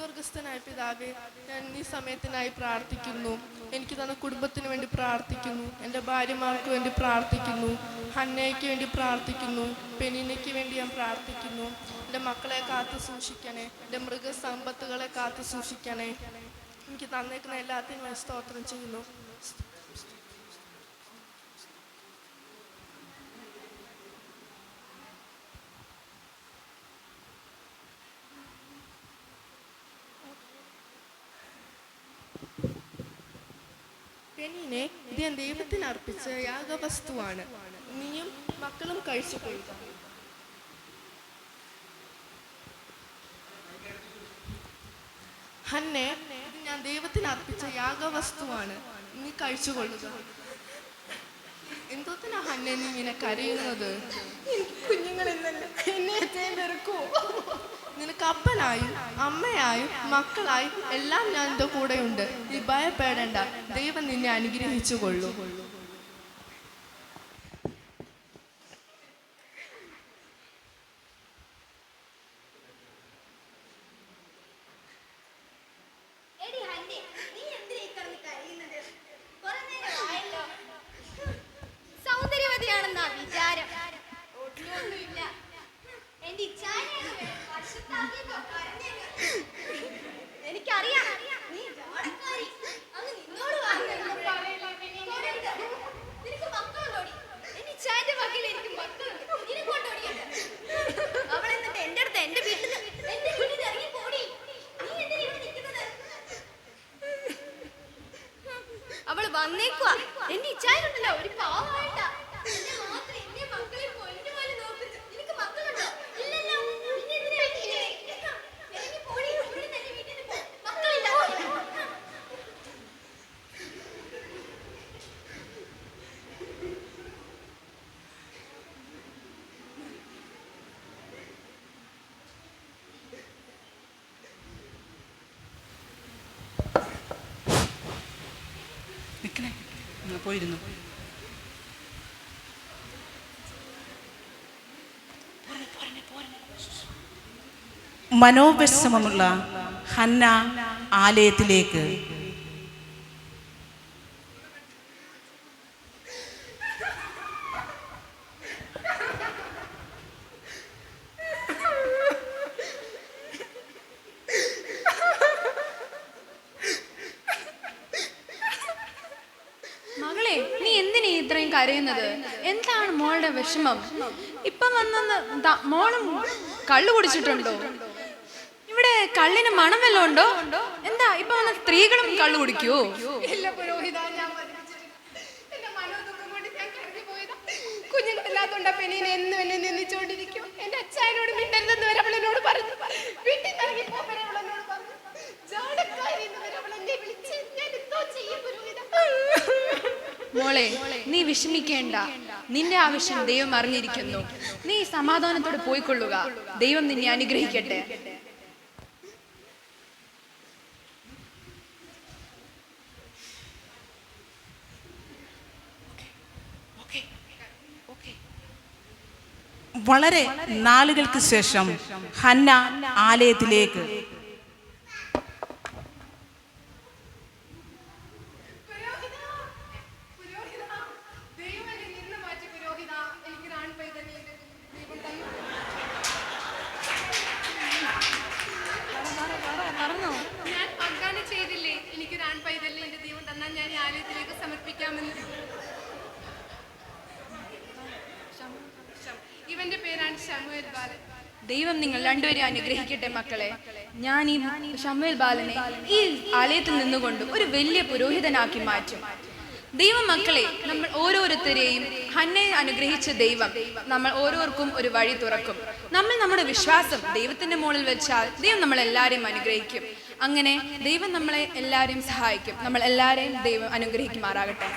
സ്വർഗസ്ഥനായ പിതാവെ ഞാൻ ഈ സമയത്തിനായി പ്രാർത്ഥിക്കുന്നു. എനിക്ക് തന്ന കുടുംബത്തിന് വേണ്ടി പ്രാർത്ഥിക്കുന്നു. എന്റെ ഭാര്യമാർക്ക് വേണ്ടി പ്രാർത്ഥിക്കുന്നു. ഹന്നയ്ക്ക് വേണ്ടി പ്രാർത്ഥിക്കുന്നു. പെനിനയ്ക്ക് വേണ്ടി ഞാൻ പ്രാർത്ഥിക്കുന്നു. എന്റെ മക്കളെ കാത്തു സൂക്ഷിക്കണേ. എന്റെ മൃഗസമ്പത്തുകളെ കാത്തു സൂക്ഷിക്കണേ. എനിക്ക് തന്നേക്കുന്ന എല്ലാത്തിനും സ്തോത്രം ചെയ്യുന്നു. പെണ്ണിനെ ഞാൻ ദൈവത്തിന് അർപ്പിച്ച യാഗവസ്തുവാണ്. നീയും മക്കളും കഴിച്ചു കൊള്ളുക. ഹന്നെ ഞാൻ ദൈവത്തിന് അർപ്പിച്ച യാഗവസ്തുവാണ്. നീ കഴിച്ചു കൊള്ളുക. എന്തോത്തിനാ ഹന്നെ നീ ഇങ്ങനെ കരയുന്നത്? എനിക്ക് എന്നല്ല എന്നെ നിനക്ക് അപ്പനായും അമ്മയായും മക്കളായും എല്ലാം ഞാൻ എന്റെ കൂടെയുണ്ട്. നീ ഭയപ്പെടേണ്ട. ദൈവം നിന്നെ അനുഗ്രഹിച്ചു കൊള്ളൂ വീട്ടിൽ നിന്ന് പോ. മക്കളില്ല. നിൽക്കണേ പോയിരുന്നു. മനോവിശ്രമമുള്ള ഹന്ന ആലയത്തിലേക്ക് കരയുന്നത്? എന്താണ് മോളുടെ വിഷമം? ഇപ്പം വന്നെന്ന് മോളും കള്ളു കുടിച്ചിട്ടുണ്ടോ? ഇവിടെ കള്ളിന് മണം വല്ലതും ഉണ്ടോ? എന്താ ഇപ്പൊ വന്ന സ്ത്രീകളും കള്ളു കുടിക്കുവോ? ഇല്ല പുരോഹിത ഞാൻ നിന്നിച്ചോണ്ടിരിക്കും എന്റെ അച്ഛനും മോളെ നീ വിഷമിക്കേണ്ട. നിന്റെ ആവശ്യം ദൈവം അറിഞ്ഞിരിക്കുന്നു. നീ സമാധാനത്തോടെ പോയിക്കൊള്ളുക. ദൈവം നിന്നെ അനുഗ്രഹിക്കട്ടെ. വളരെ നാളുകൾക്ക് ശേഷം ഹന്ന ആലയത്തിലേക്ക് പുരോഹിത പുരോഹിത ദൈവം എന്നെ നിന്ന് മാറ്റി പുരോഹിത എനിക്ക് ഒരു ആൺപൈതലുണ്ട് ദൈവം തന്നു ഞാൻ വാഗ്ദാനം ചെയ്തില്ലേ എനിക്കൊരു ആൺപൈതലിനെ എന്റെ ദൈവം തന്നാൽ ഞാൻ ഈ ആലയത്തിലേക്ക് സമർപ്പിക്കാമെന്ന് ഇവന്റെ പേരാണ് ഷമുവേൽ ബാലൻ ദൈവം നിങ്ങൾ രണ്ടുപേരെയും അനുഗ്രഹിക്കട്ടെ മക്കളെ. ഞാൻ ഈ ഷമുവേൽ ബാലനെ ഈ ആലയത്തിൽ നിന്നുകൊണ്ട് ഒരു വലിയ പുരോഹിതനാക്കി മാറ്റും. ദൈവം മക്കളെ നമ്മൾ ഓരോരുത്തരെയും ഹന്നെ അനുഗ്രഹിച്ച ദൈവം നമ്മൾ ഓരോർക്കും ഒരു വഴി തുറക്കും. നമ്മൾ നമ്മുടെ വിശ്വാസം ദൈവത്തിന്റെ മുകളിൽ വെച്ചാൽ ദൈവം നമ്മൾ എല്ലാവരെയും അനുഗ്രഹിക്കും. അങ്ങനെ ദൈവം നമ്മളെ എല്ലാവരെയും സഹായിക്കും. നമ്മൾ എല്ലാവരെയും ദൈവം അനുഗ്രഹിക്കുമാറാകട്ടെ.